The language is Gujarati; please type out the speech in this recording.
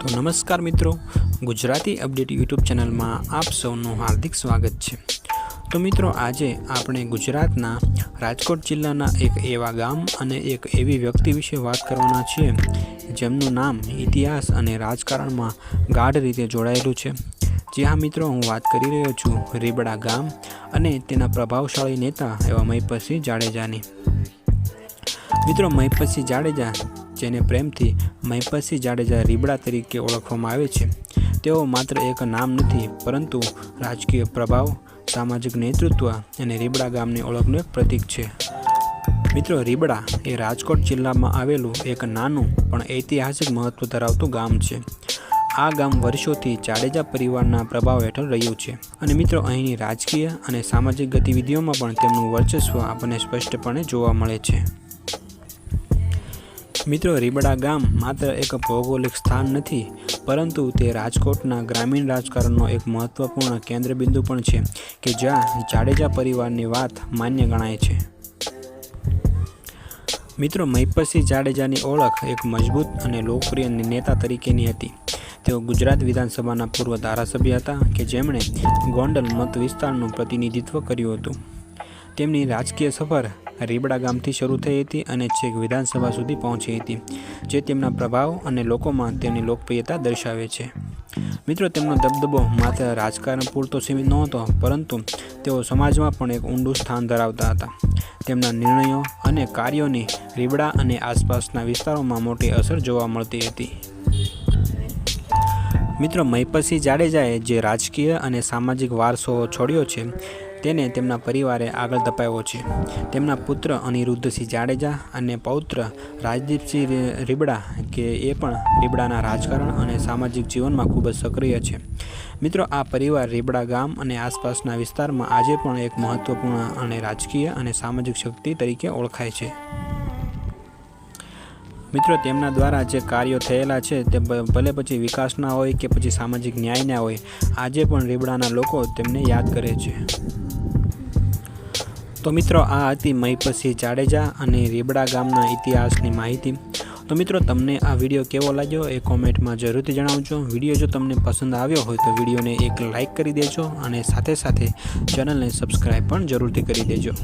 તો નમસ્કાર મિત્રો, ગુજરાતી અપડેટ યુટ્યુબ ચેનલમાં આપ સૌનું હાર્દિક સ્વાગત છે. તો મિત્રો, આજે આપણે ગુજરાતના રાજકોટ જિલ્લાના એક એવા ગામ અને એક એવી વ્યક્તિ વિશે વાત કરવાના છીએ, જેમનું નામ ઇતિહાસ અને રાજકારણમાં ગાઢ રીતે જોડાયેલું છે. જી હા મિત્રો, હું વાત કરી રહ્યો છું રીબડા ગામ અને તેના પ્રભાવશાળી નેતા એવા મહિપતસિંહ જાડેજાની. મિત્રો, મહિપતસિંહ જાડેજા જેને પ્રેમથી મહિપતસિંહ જાડેજા રીબડા તરીકે ઓળખવામાં આવે છે. તેઓ માત્ર એક નામ નથી, પરંતુ રાજકીય પ્રભાવ, સામાજિક નેતૃત્વ અને રીબડા ગામની ઓળખનું એક પ્રતીક છે. મિત્રો, રીબડા એ રાજકોટ જિલ્લામાં આવેલું એક નાનું પણ ઐતિહાસિક મહત્વ ધરાવતું ગામ છે. આ ગામ વર્ષોથી જાડેજા પરિવારના પ્રભાવ હેઠળ રહ્યું છે અને મિત્રો, અહીંની રાજકીય અને સામાજિક ગતિવિધિઓમાં પણ તેમનું વર્ચસ્વ આપણને સ્પષ્ટપણે જોવા મળે છે. મિત્રો રીબડા ગામ માત્ર એક ભૌગોલિક સ્થાન નથી, પરંતુ તે રાજકોટના ગ્રામીણ રાજકારણનો એક મહત્વપૂર્ણ કેન્દ્રબિંદુ પણ છે, કે જ્યાં જાડેજા પરિવારની વાત માન્ય ગણાય છે. મિત્રો, મહિપતસિંહ જાડેજાની ઓળખ એક મજબૂત અને લોકપ્રિય નેતા તરીકેની હતી. તેઓ ગુજરાત વિધાનસભાના પૂર્વ ધારાસભ્ય હતા, કે જેમણે ગોંડલ મત વિસ્તારનું પ્રતિનિધિત્વ કર્યું હતું. તેમની રાજકીય સફર રીબડા ગામથી શરૂ થઈ હતી અને છેક વિધાનસભા સુધી પહોંચી હતી, જે તેમના પ્રભાવ અને લોકોમાં તેમની લોકપ્રિયતા દર્શાવે છે. મિત્રો, તેમનો દબદબો માત્ર રાજકારણ પૂરતો સીમિત નહોતો, પરંતુ તેઓ સમાજમાં પણ એક ઊંડું સ્થાન ધરાવતા હતા. તેમના નિર્ણયો અને કાર્યોની રીબડા અને આસપાસના વિસ્તારોમાં મોટી અસર જોવા મળતી હતી. મિત્રો, મહિપતસિંહ જાડેજાએ જે રાજકીય અને સામાજિક વારસો છોડ્યો છે તેને તેમના પરિવારે આગળ ધપાવ્યો છે. તેમના પુત્ર અનિરુદ્ધસિંહ જાડેજા અને પૌત્ર રાજદીપસિંહ રીબડા, કે એ પણ રીબડાના રાજકારણ અને સામાજિક જીવનમાં ખૂબ જ સક્રિય છે. મિત્રો, આ પરિવાર રીબડા ગામ અને આસપાસના વિસ્તારમાં આજે પણ એક મહત્વપૂર્ણ અને રાજકીય અને સામાજિક શક્તિ તરીકે ઓળખાય છે. મિત્રો, તેમના દ્વારા જે કાર્યો થયેલા છે તે ભલે પછી વિકાસના હોય કે પછી સામાજિક ન્યાયના હોય, આજે પણ રીબડાના લોકો તેમને યાદ કરે છે. તો મિત્રો, આ હતી મહીપસી જાડેજા અને રીબડા ગામના ઇતિહાસની માહિતી. તો મિત્રો, તમને આ વીડિયો કેવો લાગ્યો એ કોમેન્ટમાં જરૂરથી જણાવજો. વીડિયો જો તમને પસંદ આવ્યો હોય તો વિડીયોને એક લાઇક કરી દેજો અને સાથે સાથે ચેનલને સબસ્ક્રાઈબ પણ જરૂરથી કરી દેજો.